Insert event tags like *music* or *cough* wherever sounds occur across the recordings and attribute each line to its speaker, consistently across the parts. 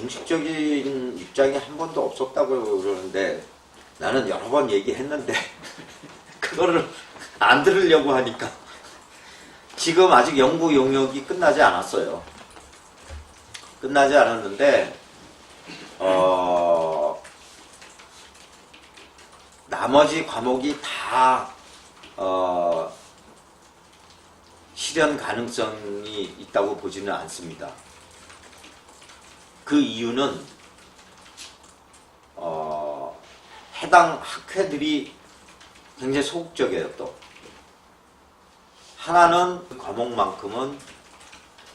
Speaker 1: 공식적인 입장이 한 번도 없었다고 그러는데 나는 여러 번 얘기했는데 *laughs* 그거를 안 들으려고 하니까 지금 아직 연구 용역이 끝나지 않았어요. 끝나지 않았는데 어 나머지 과목이 다 어, 실현 가능성이 있다고 보지는 않습니다. 그 이유는 어, 해당 학회들이 굉장히 소극적이에요 또 하나는 그 과목만큼은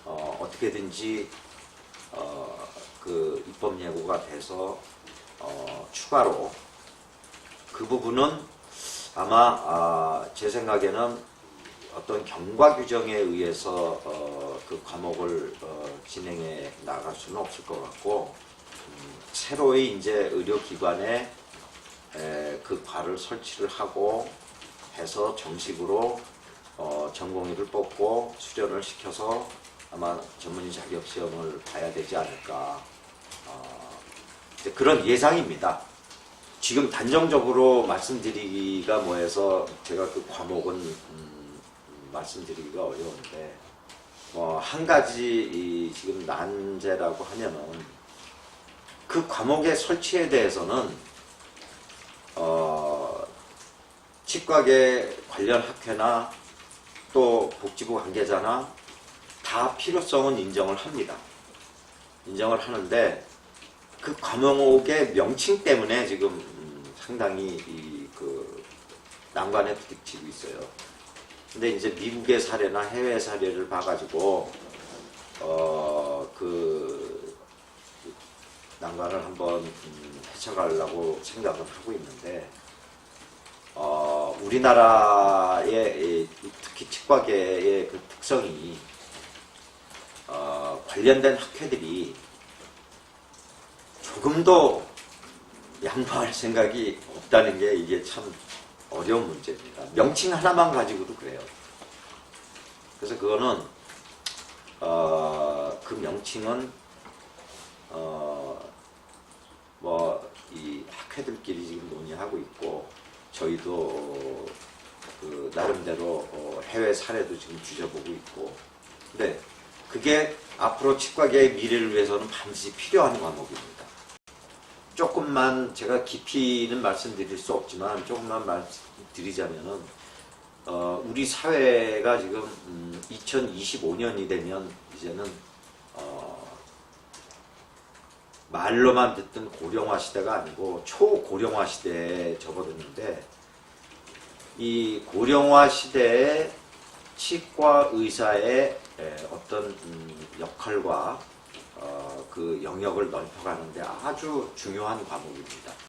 Speaker 1: 어, 어떻게든지 어, 그 입법 예고가 돼서 어, 추가로 그 부분은 아마 아, 제 생각에는 어떤 경과 규정에 의해서 어, 그 과목을 어, 진행해 나갈 수는 없을 것 같고 음, 새로이 이제 의료기관에 에, 그 과를 설치를 하고 해서 정식으로 어, 전공의를 뽑고 수련을 시켜서 아마 전문의 자격 시험을 봐야 되지 않을까 어, 그런 예상입니다. 지금 단정적으로 말씀드리기가 뭐해서 제가 그 과목은 음, 말씀드리기가 어려운데 뭐한 가지 이 지금 난제라고 하면은 그 과목의 설치에 대해서는 어 치과계 관련 학회나 또 복지부 관계자나 다 필요성은 인정을 합니다. 인정을 하는데 그 과목의 명칭 때문에 지금 음, 상당히 이 그 난관에 부딪히고 있어요. 근데 이제 미국의 사례나 해외 사례를 봐가지고 어 그 난관을 한번 음, 헤쳐가려고 생각을 하고 있는데 어 우리나라의 이 특히 치과계의 그 특성이 어 관련된 학회들이 조금도 양보할 생각이 없다는 게 이게 참 어려운 문제입니다. 명칭 하나만 가지고도 그래요. 그래서 그거는 어, 그 명칭은 어, 뭐이 학회들끼리 지금 논의하고 있고 저희도 그 나름대로 어, 해외 사례도 지금 뒤져보고 있고 근데 그게 앞으로 치과계의 미래를 위해서는 반드시 필요한 과목입니다. 조금만 제가 깊이는 말씀드릴 수 없지만 조금만 말씀드리자면은 어, 우리 사회가 지금 음, 2025년이 되면 이제는 어, 말로만 듣던 고령화 시대가 아니고 초고령화 시대에 접어들는데 이 고령화 시대에 치과 의사의 에, 어떤 음, 역할과 어, 그 영역을 넓혀가는데 아주 중요한 과목입니다.